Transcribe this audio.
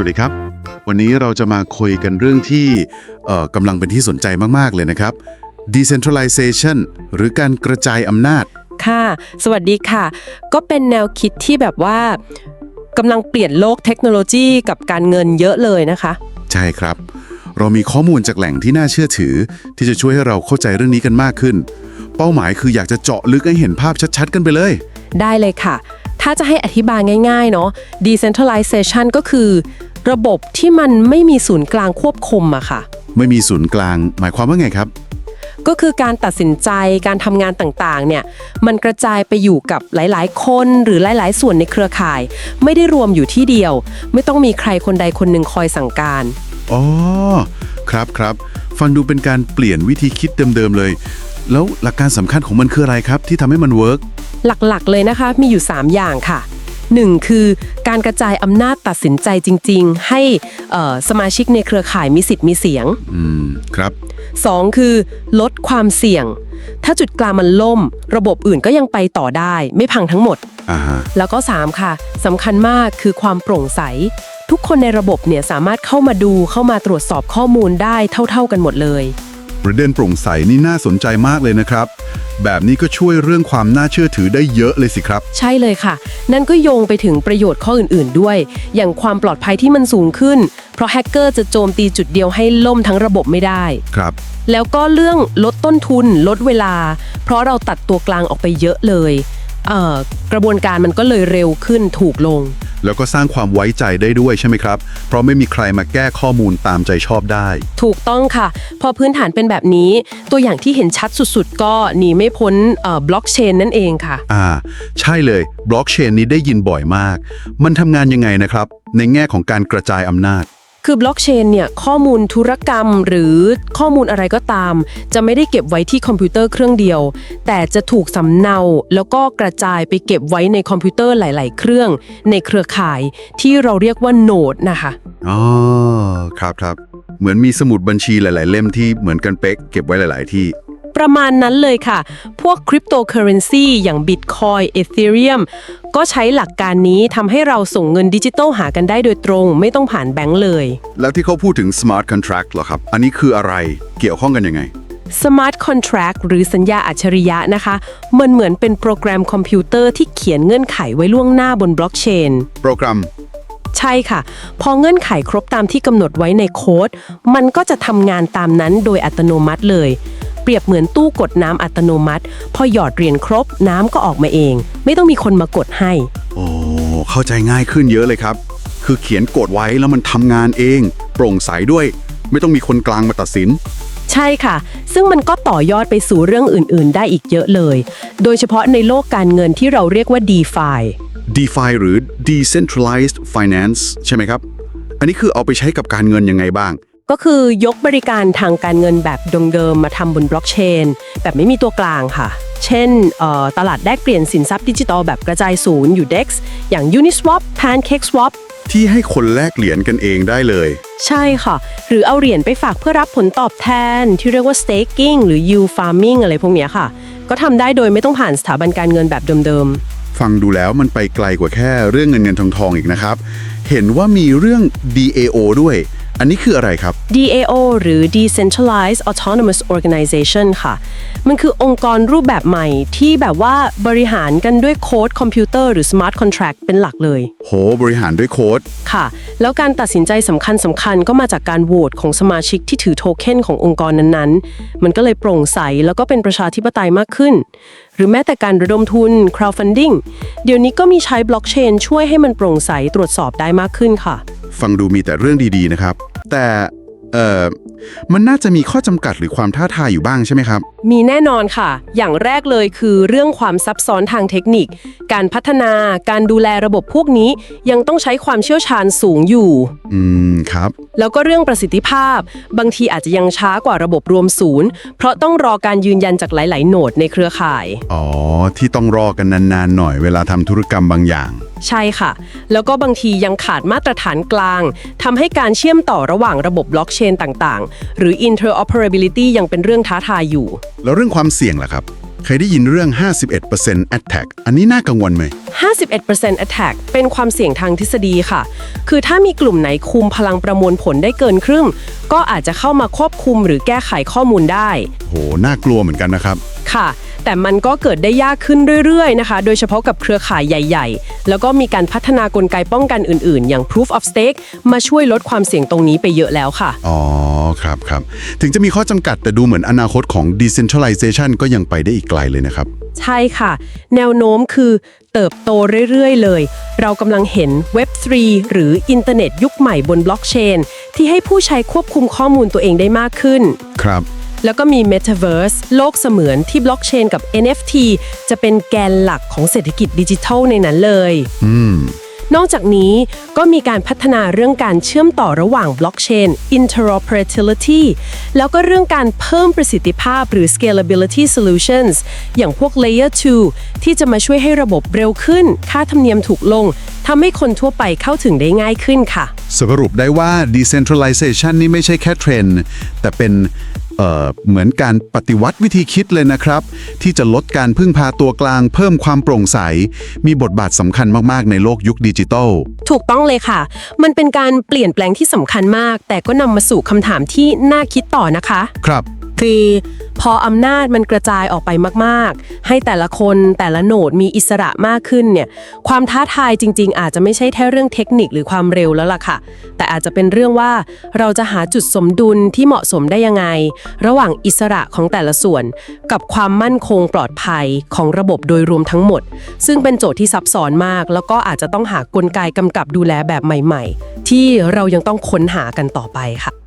วัสดีครับ วันนี้เราจะมาคุยกันเรื่องที่เอ่อกำลังเป็นที่สนใจมาก ๆ เลยนะครับ decentralization หรือการกระจายอำนาจ ค่ะ สวัสดีค่ะ ก็เป็นแนวคิดที่แบบว่ากำลังเปลี่ยนโลกเทคโนโลยีกับการเงินเยอะเลยนะคะ ใช่ครับ เรามีข้อมูลจากแหล่งที่น่าเชื่อถือ ที่จะช่วยให้เราเข้าใจเรื่องนี้กันมากขึ้น เป้าหมายคืออยากจะเจาะลึกให้เห็นภาพชัดๆ กันไปเลย ได้เลยค่ะถ้าจะให้อธิบายง่ายๆ เนาะ decentralization ก็คือ ระบบที่มันไม่มีศูนย์กลางควบคุมอะค่ะ ไม่มีศูนย์กลาง หมายความว่าไงครับ ก็คือการตัดสินใจการทำงานต่างๆ เนี่ยมันกระจายไปอยู่กับหลายๆ คนหรือหลายๆ ส่วนในเครือข่าย ไม่ได้รวมอยู่ที่เดียว ไม่ต้องมีใครคนใดคนหนึ่งคอยสั่งการ อ๋อ ครับครับ ฟังดูเป็นการเปลี่ยนวิธีคิดเดิมๆเลย แล้วหลักการสำคัญของมันคืออะไรครับ ที่ทำให้มันเวิร์กหลักๆ เลยนะคะมีอยู่ 3 อย่างค่ะ 1. คือการกระจายอำนาจตัดสินใจจริง ๆ ให้เอ่อสมาชิกในเครือข่ายมีสิทธิ์มีเสียงอืมครับ 2. คือ ลดความเสี่ยง ถ้าจุดกลางมันล่ม ระบบอื่นก็ยังไปต่อได้ ไม่พังทั้งหมดอ่าฮะแล้วก็ 3 ค่ะสำคัญมากคือความโปร่งใส ทุกคนในระบบเนี่ยสามารถเข้ามาดูเข้ามาตรวจสอบข้อมูลได้เท่า ๆกันหมดเลย ประเด็นโปร่งใสนี่น่าสนใจมากเลยนะครับ แบบนี้ก็ช่วยเรื่องความน่าเชื่อถือได้เยอะเลยสิครับ ใช่เลยค่ะ นั่นก็โยงไปถึงประโยชน์ข้ออื่นๆด้วย อย่างความปลอดภัยที่มันสูงขึ้น เพราะแฮกเกอร์จะโจมตีจุดเดียวให้ล่มทั้งระบบไม่ได้ครับแล้วก็เรื่องลดต้นทุน ลดเวลา เพราะเราตัดตัวกลางออกไปเยอะเลยเอ่อ กระบวนการมันก็เลยเร็วขึ้นถูกลง แล้วก็สร้างความไว้ใจได้ด้วยใช่ไหมครับ เพราะไม่มีใครมาแก้ข้อมูลตามใจชอบได้ ถูกต้องค่ะ พอพื้นฐานเป็นแบบนี้ ตัวอย่างที่เห็นชัดสุดๆ ก็หนีไม่พ้นบล็อกเชนนั่นเองค่ะ อ่า ใช่เลยบล็อกเชนนี้ได้ยินบ่อยมาก มันทำงานยังไงนะครับ ในแง่ของการกระจายอำนาจ คือบล็อกเชนเนี่ยข้อมูลธุรกรรมหรือข้อมูลอะไรก็ตาม จะไม่ได้เก็บไว้ที่คอมพิวเตอร์เครื่องเดียว แต่จะถูกสำเนา แล้วก็กระจายไปเก็บไว้ในคอมพิวเตอร์หลาย ๆ เครื่อง ในเครือข่ายที่เราเรียกว่าโนดนะคะอ๋อครับครับเหมือนมีสมุดบัญชีหลาย ๆ เล่มที่เหมือนกันเป๊กเก็บไว้หลาย ๆ ที่ ประมาณนั้นเลยค่ะ พวกคริปโตเคอเรนซีอย่าง Bitcoin Ethereum ก็ใช้หลักการนี้ทำให้เราส่งเงินดิจิตอลหากันได้โดยตรง ไม่ต้องผ่านแบงก์เลย แล้วที่เขาพูดถึง smart contract เหรอครับ อันนี้คืออะไรเกี่ยวข้องกันยังไง Smart Contract หรือสัญญาอัจฉริยะนะคะ มันเหมือนเป็นโปรแกรมคอมพิวเตอร์ที่เขียนเงื่อนไขไว้ล่วงหน้าบนบล็อกเชน โปรแกรม ใช่ค่ะ พอเงื่อนไขครบตามที่กำหนดไว้ในโค้ด มันก็จะทำงานตามนั้นโดยอัตโนมัติเลย เปรียบเหมือนตู้กดน้ำอัตโนมัติ พอหยอดเหรียญครบน้ำก็ออกมาเอง ไม่ต้องมีคนมากดให้ โอ้เข้าใจง่ายขึ้นเยอะเลยครับ คือเขียนกฎไว้แล้วมันทำงานเอง โปร่งใสด้วย ไม่ต้องมีคนกลางมาตัดสิน ใช่ค่ะ ซึ่งมันก็ต่อยอดไปสู่เรื่องอื่น ๆ ได้อีกเยอะเลย โดยเฉพาะในโลกการเงินที่เราเรียกว่า DeFi DeFi หรือ Decentralized Finance ใช่ไหมครับ อันนี้คือเอาไปใช้กับการเงินยังไงบ้าง ก็คือยกบริการทางการเงินแบบเดิมๆมาทำบนบล็อกเชนแบบไม่มีตัวกลางค่ะ เช่นเอ่อตลาดแลกเปลี่ยนสินทรัพย์ดิจิทัลแบบกระจายศูนย์อยู่ DEX อย่าง Uniswap PancakeSwap ที่ให้คนแลกเหรียญกันเองได้เลย ใช่ค่ะ หรือเอาเหรียญไปฝากเพื่อรับผลตอบแทน ที่เรียกว่า staking หรือ yield farming อะไรพวกเนี้ยค่ะ ก็ทำได้โดยไม่ต้องผ่านสถาบันการเงินแบบเดิมๆ ฟังดูแล้วมันไปไกลกว่าแค่เรื่องเงินเงินทองทองอีกนะครับ เห็นว่ามีเรื่อง DAO ด้วย อันนี้คืออะไรครับ DAO หรือ Decentralized Autonomous Organization ค่ะ มันคือองค์กรรูปแบบใหม่ที่แบบว่าบริหารกันด้วยโค้ดคอมพิวเตอร์หรือ Smart Contract เป็นหลักเลย โห บริหารด้วยโค้ด ค่ะ แล้วการตัดสินใจสำคัญสำคัญก็มาจากการโหวตของสมาชิกที่ถือโทเค็นขององค์กรนั้นๆ มันก็เลยโปร่งใสแล้วก็เป็นประชาธิปไตยมากขึ้น หรือแม้แต่การระดมทุน crowdfunding เดี๋ยวนี้ก็มีใช้บล็อกเชนช่วยให้มันโปร่งใสตรวจสอบได้มากขึ้นค่ะ ฟังดูมีแต่เรื่องดีๆนะครับ แต่เอ่อมันน่าจะมีข้อจำกัดหรือความท้าทายอยู่บ้างใช่ไหมครับ มีแน่นอนค่ะ อย่างแรกเลยคือเรื่องความซับซ้อนทางเทคนิค การพัฒนา การดูแลระบบพวกนี้ยังต้องใช้ความเชี่ยวชาญสูงอยู่ อืมครับ แล้วก็เรื่องประสิทธิภาพ บางทีอาจจะยังช้ากว่าระบบรวมศูนย์ เพราะต้องรอการยืนยันจากหลาย ๆ โหนดในเครือข่าย อ๋อ ที่ต้องรอกันนานๆหน่อยเวลาทำธุรกรรมบางอย่าง ใช่ค่ะ แล้วก็บางทียังขาดมาตรฐานกลางทำให้การเชื่อมต่อระหว่างระบบบล็อกเชนต่างๆ หรือ interoperability ยังเป็นเรื่องท้าทายอยู่ แล้วเรื่องความเสี่ยงล่ะครับ เคยได้ยินเรื่อง 51% attack อันนี้น่ากังวลไหม51% attack เป็นความเสี่ยงทางทฤษฎีค่ะ คือถ้ามีกลุ่มไหนคุมพลังประมวลผลได้เกินครึ่ง ก็อาจจะเข้ามาควบคุมหรือแก้ไขข้อมูลได้ โห น่ากลัวเหมือนกันนะครับ ค่ะ แต่มันก็เกิดได้ยากขึ้นเรื่อยๆนะคะ โดยเฉพาะกับเครือข่ายใหญ่ๆ แล้วก็มีการพัฒนากลไกป้องกันอื่นๆ อย่าง proof of stake มาช่วยลดความเสี่ยงตรงนี้ไปเยอะแล้วค่ะ อ๋อ ครับครับ ถึงจะมีข้อจำกัดแต่ดูเหมือนอนาคตของ decentralization ก็ยังไปได้อีกไกลเลยนะครับ ใช่ค่ะ แนวโน้มคือ เติบโตเรื่อยๆ เลย เรากำลังเห็น Web3 หรืออินเทอร์เน็ตยุคใหม่บนบล็อกเชนที่ให้ผู้ใช้ควบคุมข้อมูลตัวเองได้มากขึ้น ครับ แล้วก็มี Metaverse โลกเสมือนที่บล็อกเชนกับ NFT จะเป็นแกนหลักของเศรษฐกิจดิจิทัลในนั้นเลย อืม นอกจากนี้ก็มีการพัฒนาเรื่องการเชื่อมต่อระหว่างบล็อกเชน interoperability แล้วก็เรื่องการเพิ่มประสิทธิภาพหรือ scalability solutions อย่างพวก layer 2 ที่จะมาช่วยให้ระบบเร็วขึ้น ค่าธรรมเนียมถูกลงทำให้คนทั่วไปเข้าถึงได้ง่ายขึ้นค่ะ สรุปได้ว่า decentralization นี่ไม่ใช่แค่เทรนด์ แต่เป็นเอ่อเหมือนการปฏิวัติวิธีคิดเลยนะครับ ที่จะลดการพึ่งพาตัวกลาง เพิ่มความโปร่งใส มีบทบาทสำคัญมาก ๆ ในโลกยุคดิจิทัล ถูกต้องเลยค่ะ มันเป็นการเปลี่ยนแปลงที่สำคัญมาก แต่ก็นำมาสู่คำถามที่น่าคิดต่อนะคะ ครับ คือพออำนาจมันกระจายออกไปมากๆ ให้แต่ละคนแต่ละโหนดมีอิสระมากขึ้นเนี่ยความท้าทายจริง ๆ อาจจะไม่ใช่แค่เรื่องเทคนิคหรือความเร็วแล้วล่ะค่ะ แต่อาจจะเป็นเรื่องว่าเราจะหาจุดสมดุลที่เหมาะสมได้ยังไง ระหว่างอิสระของแต่ละส่วน กับความมั่นคงปลอดภัยของระบบโดยรวมทั้งหมด ซึ่งเป็นโจทย์ที่ซับซ้อนมาก แล้วก็อาจจะต้องหากลไกกำกับดูแลแบบใหม่ ๆ ที่เรายังต้องค้นหากันต่อไปค่ะ